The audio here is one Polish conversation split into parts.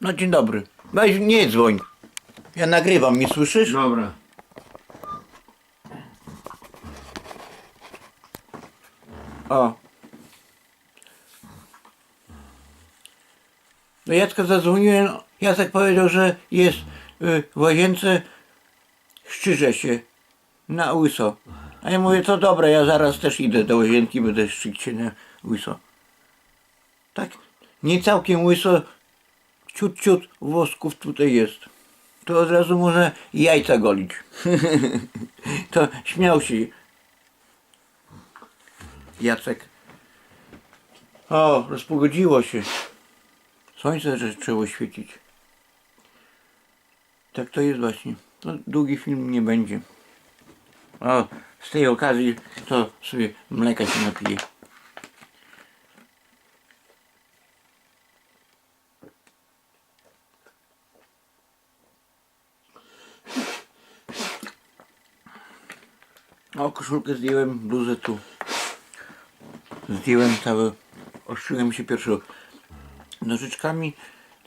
No dzień dobry. Weź nie dzwoń. Ja nagrywam, nie słyszysz? Dobra. O. Do Jacka zadzwoniłem. Jacek powiedział, że jest y, w łazience. Szczyże się. Na łyso. A ja mówię, to dobra, ja zaraz też idę do łazienki, będę szczyć się na łyso. Tak, nie całkiem łyso. Ciut, ciut włosków tutaj jest. To od razu można jajca golić. to śmiał się. Jacek. O, rozpogodziło się. Słońce zaczęło świecić. Tak to jest właśnie. No, długi film nie będzie. O, z tej okazji to sobie mleka się napije. O, koszulkę zdjąłem, bluzę tu. Zdjąłem całe, ostrzyłem się pierwszy nożyczkami,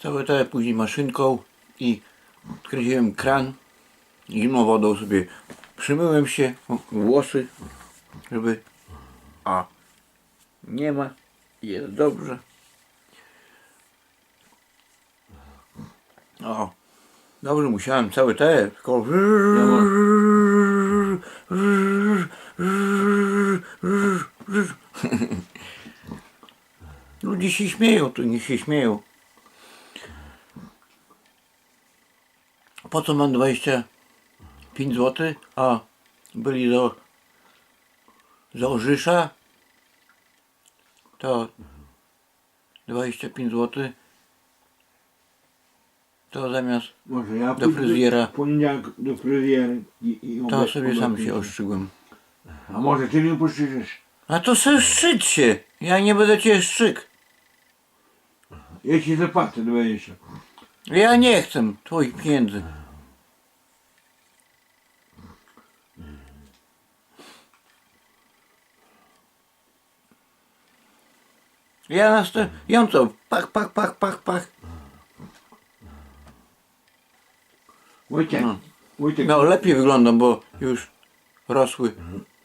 całe te, później maszynką i odkręciłem kran. Zimną wodą sobie przymyłem się, włosy, żeby... A, nie ma, jest dobrze. O, dobrze, musiałem całe te, tylko... Ludzie się śmieją, tu nie się śmieją. Po co mam 25 zł? A byli do za Orzysza to 25 zł to zamiast Może ja Do pójdę fryzjera. W poniedziałek do fryzjera i, i to obe- sobie sam obe- się oszczygłem. A może ty mi postrzyżesz? A to sobie szczyć się. Ja nie będę cię szczyk. Ja ci zapłacę 20. Ja nie chcę twoich pieniędzy. Ja następująco, pach, pach, pach, pach, pach. Wojciech, No. Wojciech, No lepiej wyglądam, bo już rosły.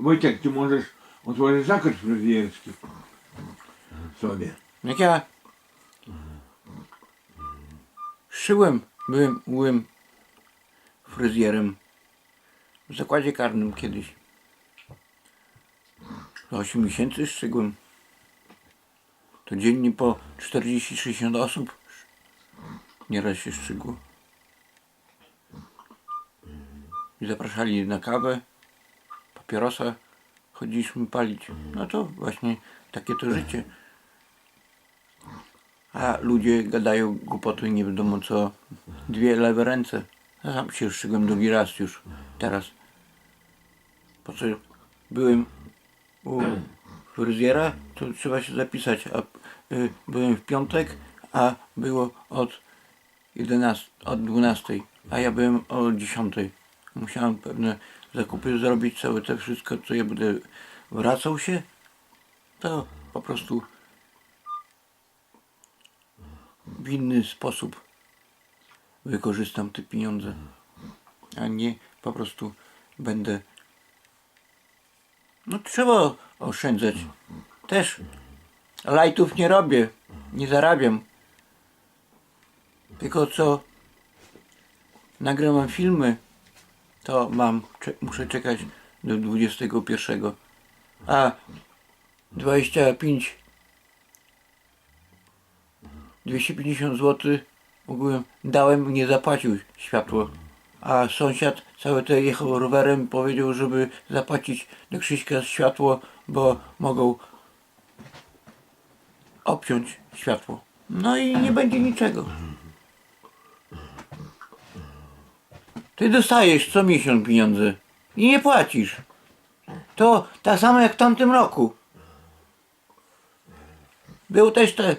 Wojciech, ty możesz otworzyć zakres fryzjerski sobie. Jak ja szyłem, byłem, byłem fryzjerem w zakładzie karnym kiedyś. Za 8 miesięcy szczygłem. To dziennie po 40-60 osób nieraz się szczygło. I zapraszali na kawę, papierosa chodziliśmy palić. No to właśnie takie to życie. A ludzie gadają głupoty nie wiadomo co. Dwie lewe ręce. Ja sam się szczygłem drugi raz już. Teraz. Po co byłem u fryzjera, to trzeba się zapisać. A y, byłem w piątek, a było od 11, od 12, a ja byłem o 10. Musiałem pewne zakupy zrobić, całe to wszystko, co ja będę wracał się, to po prostu w inny sposób wykorzystam te pieniądze, a nie po prostu będę. No trzeba oszczędzać. Też lajtów nie robię, nie zarabiam. Tylko co nagrywam filmy, to mam, muszę czekać do 21. A 25 250 zł ogółem dałem, nie zapłacił światło. A sąsiad cały te jechał rowerem powiedział, żeby zapłacić do Krzyśka światło, bo mogą obciąć światło. No i nie będzie niczego. Ty dostajesz co miesiąc pieniądze i nie płacisz. To tak samo jak w tamtym roku. Był też te,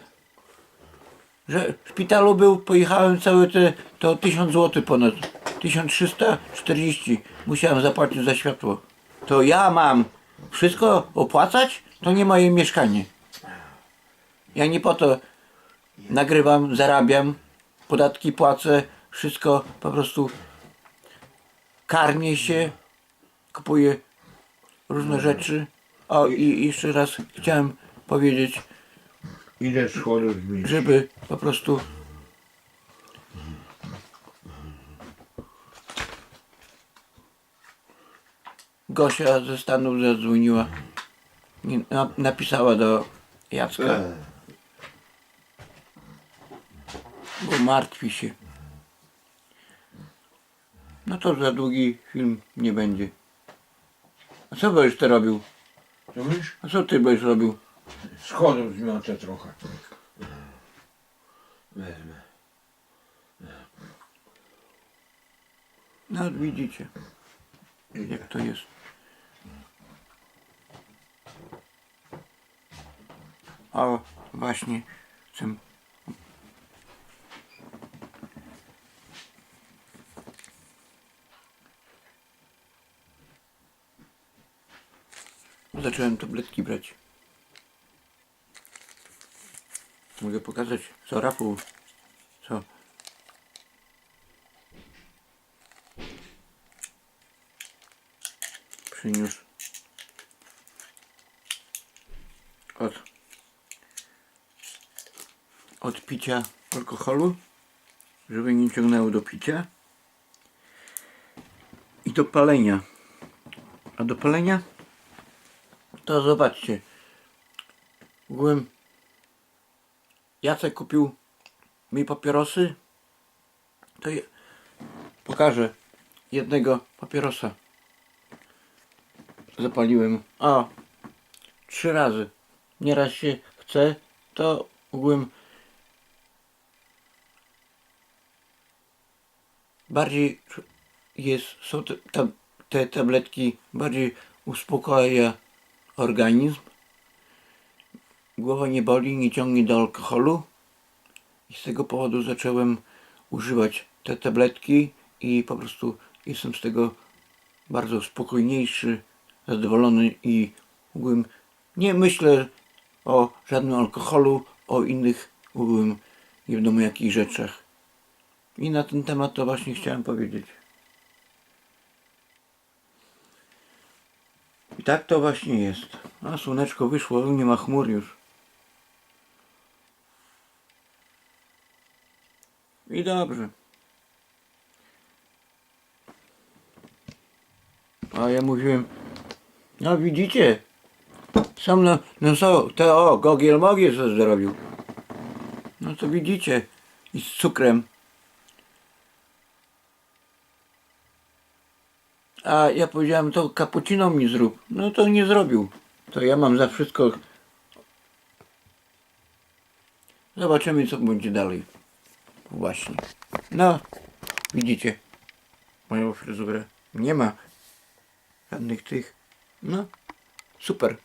że w szpitalu był, pojechałem całe te, to 1000 zł ponad, 1340 musiałem zapłacić za światło. To ja mam wszystko opłacać? To nie moje mieszkanie. Ja nie po to nagrywam, zarabiam, podatki płacę, wszystko po prostu karmię się, kupuję różne rzeczy. O i jeszcze raz chciałem powiedzieć, Ile schodów żeby po prostu Gosia ze Stanów zadzwoniła, na- napisała do Jacka, bo martwi się. No to za długi film nie będzie. A co będziesz ty robił? To wiesz? A co ty będziesz robił? Schodów zmiotę trochę. Wezmę. No widzicie, jak to jest. O, właśnie chcę. Zacząłem tabletki brać. Mogę pokazać, co Rafał, co? Przyniósł. Od, od picia alkoholu, żeby nie ciągnęło do picia. I do palenia. A do palenia to zobaczcie. Byłem Jacek kupił mi papierosy. To je, pokażę jednego papierosa zapaliłem. O, trzy razy. Nieraz się chce, to ogółem bardziej jest, są te, te tabletki bardziej uspokaja organizm. Głowa nie boli, nie ciągnie do alkoholu. I z tego powodu zacząłem używać te tabletki i po prostu jestem z tego bardzo spokojniejszy, zadowolony i ogółem nie myślę o żadnym alkoholu, o innych ogółem nie wiadomo jakich rzeczach. I na ten temat to właśnie chciałem powiedzieć. I tak to właśnie jest. A słoneczko wyszło, nie ma chmur już. I dobrze. A ja mówiłem, no widzicie, sam no, no co, to o, gogiel mogiel co zrobił. No to widzicie, i z cukrem. A ja powiedziałem, to cappuccino mi zrób. No to nie zrobił. To ja mam za wszystko. Zobaczymy, co będzie dalej. Właśnie. No, widzicie moją fryzurę. Nie ma żadnych tych. No, super.